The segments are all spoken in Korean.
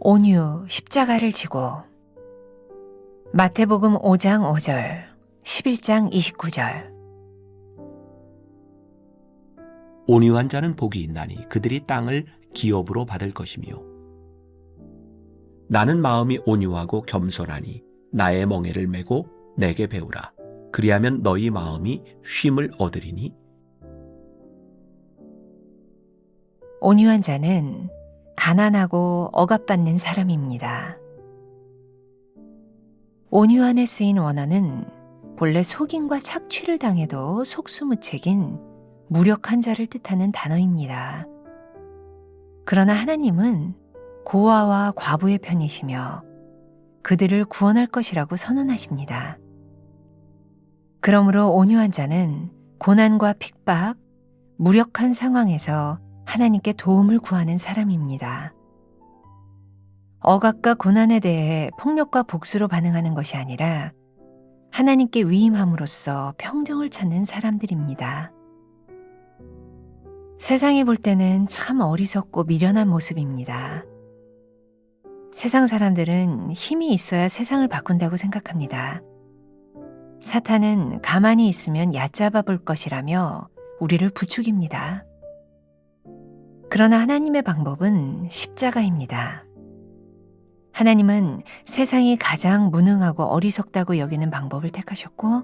온유 십자가를 지고 마태복음 5장 5절 11장 29절. 온유한 자는 복이 있나니 그들이 땅을 기업으로 받을 것이며 나는 마음이 온유하고 겸손하니 나의 멍에를 메고 내게 배우라 그리하면 너희 마음이 쉼을 얻으리니 온유한 자는 가난하고 억압받는 사람입니다. 온유한에 쓰인 원어는 본래 속임과 착취를 당해도 속수무책인 무력한 자를 뜻하는 단어입니다. 그러나 하나님은 고아와 과부의 편이시며 그들을 구원할 것이라고 선언하십니다. 그러므로 온유한 자는 고난과 핍박, 무력한 상황에서 하나님께 도움을 구하는 사람입니다. 억압과 고난에 대해 폭력과 복수로 반응하는 것이 아니라 하나님께 위임함으로써 평정을 찾는 사람들입니다. 세상이 볼 때는 참 어리석고 미련한 모습입니다. 세상 사람들은 힘이 있어야 세상을 바꾼다고 생각합니다. 사탄은 가만히 있으면 얕잡아 볼 것이라며 우리를 부추깁니다. 그러나 하나님의 방법은 십자가입니다. 하나님은 세상이 가장 무능하고 어리석다고 여기는 방법을 택하셨고,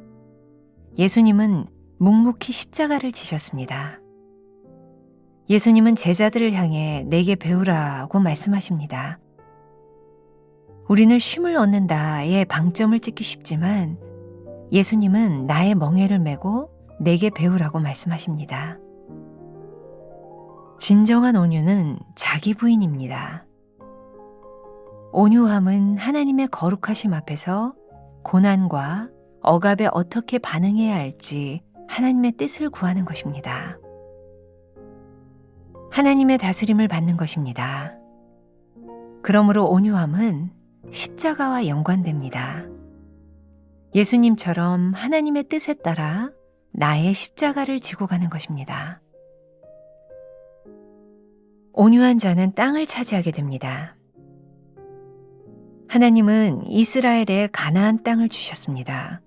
예수님은 묵묵히 십자가를 지셨습니다. 예수님은 제자들을 향해 내게 배우라고 말씀하십니다. 우리는 쉼을 얻는다의 방점을 찍기 쉽지만 예수님은 나의 멍에를 메고 내게 배우라고 말씀하십니다. 진정한 온유는 자기 부인입니다. 온유함은 하나님의 거룩하심 앞에서 고난과 억압에 어떻게 반응해야 할지 하나님의 뜻을 구하는 것입니다. 하나님의 다스림을 받는 것입니다. 그러므로 온유함은 십자가와 연관됩니다. 예수님처럼 하나님의 뜻에 따라 나의 십자가를 지고 가는 것입니다. 온유한 자는 땅을 차지하게 됩니다. 하나님은 이스라엘에 가나안 땅을 주셨습니다.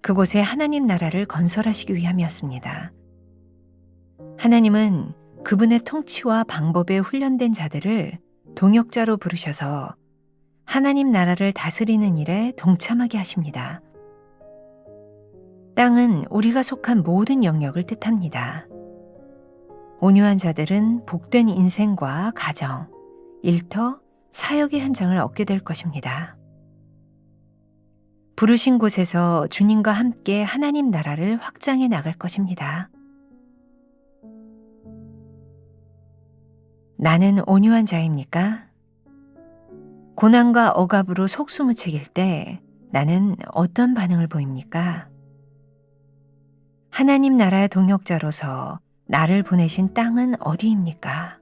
그곳에 하나님 나라를 건설하시기 위함이었습니다. 하나님은 그분의 통치와 방법에 훈련된 자들을 동역자로 부르셔서 하나님 나라를 다스리는 일에 동참하게 하십니다. 땅은 우리가 속한 모든 영역을 뜻합니다. 온유한 자들은 복된 인생과 가정, 일터, 사역의 현장을 얻게 될 것입니다. 부르신 곳에서 주님과 함께 하나님 나라를 확장해 나갈 것입니다. 나는 온유한 자입니까? 고난과 억압으로 속수무책일 때 나는 어떤 반응을 보입니까? 하나님 나라의 동역자로서 나를 보내신 땅은 어디입니까?